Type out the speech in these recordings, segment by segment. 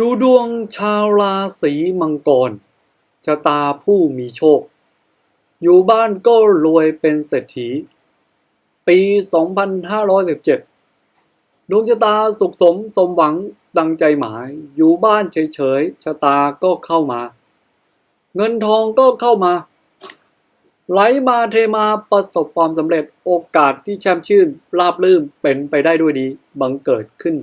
ดูดวงชาวราศีมังกรชะตาผู้มีโชค อยู่บ้านก็รวยเป็นเศรษฐี ปี 2517 ดวงชะตาสุขสมสมหวังดังใจหมาย อยู่บ้านเฉยๆชะตาก็เข้ามา เงินทองก็เข้ามา ไหลมาเทมาประสบความสำเร็จโอกาสที่แช่มชื่นราบลื่นเป็นไปได้ด้วยดีบังเกิดขึ้น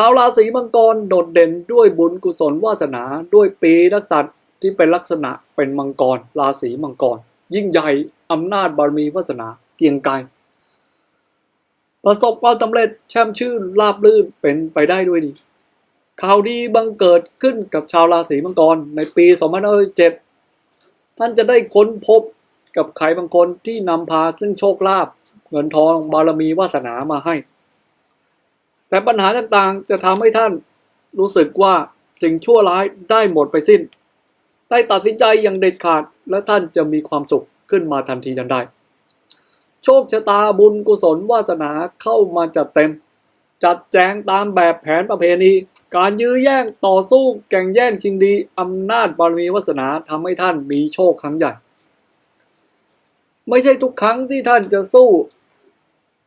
ชาวราศีมังกรโดดเด่นด้วยบุญกุศลวาสนาด้วยปีนักษัตริย์ที่เป็นลักษณะเป็นมังกร ราศีมังกร ยิ่งใหญ่อำนาจบารมีวาสนาเกียงไกรประสบความสำเร็จแช่มชื่นราบลื่นเป็นไปได้ด้วยดีข่าวดีบังเกิดขึ้นกับชาวราศีมังกรในปี 2507 ท่านจะได้ค้นพบกับใครบางคนที่นำพาซึ่งโชคลาภเงินทองบารมีวาสนามาให้ แต่ปัญหาต่างๆ จะทำให้ท่านรู้สึกว่าสิ่งชั่วร้ายได้หมดไปสิ้น ได้ตัดสินใจอย่างเด็ดขาด และท่านจะมีความสุขขึ้นมาทันทีทันใด โชคชะตาบุญกุศลวาสนาเข้ามาจัดเต็ม จัดแจงตามแบบแผนประเพณี การยื้อแย่งต่อสู้แข่งแย่งชิงดีอำนาจบารมีวาสนาทำให้ท่านมีโชคครั้งใหญ่ ไม่ใช่ทุกครั้งที่ท่านจะสู้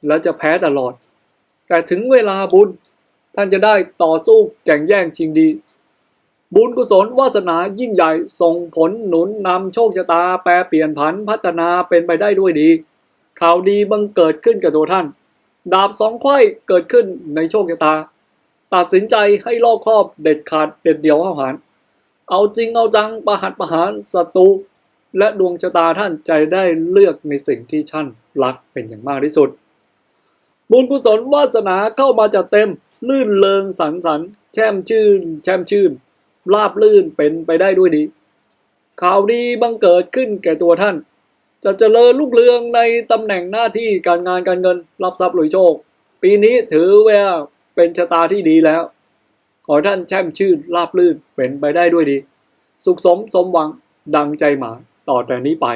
และจะแพ้ตลอด แต่ถึงเวลาบุญ ท่านจะได้ต่อสู้แข่งแย่งชิงดี บุญกุศลวาสนายิ่งใหญ่ส่งผลหนุนนำโชคชะตาแปรเปลี่ยนผันพัฒนาเป็นไปได้ด้วยดี ข่าวดีบังเกิดขึ้นกับตัวท่าน ดาบสองไขว้เกิดขึ้นในโชคชะตา ตัดสินใจให้รอบครอบเด็ดขาดเด็ดเดี่ยวเอาหารเอาจริงเอาจังประหัตประหารศัตรูและดวงชะตาท่านใจได้เลือกในสิ่งที่ท่านรักเป็นอย่างมากที่สุด บุญกุศลวาสนาเข้ามาจัดเต็ม ลื่นเลงสังสรรค์แช่มชื่น แช่มชื่น ราบลื่นเป็นไปได้ด้วยดี ข่าวดีบังเกิดขึ้นแก่ตัวท่าน จะเจริญรุ่งเรืองในตำแหน่งหน้าที่การงานการเงิน รับทรัพย์หรือโชค ปีนี้ถือว่าเป็นชะตาที่ดีแล้ว ขอท่านแช่มชื่นราบลื่นเป็นไปได้ด้วยดี สุขสมสมหวังดังใจหมายต่อแต่นี้ไป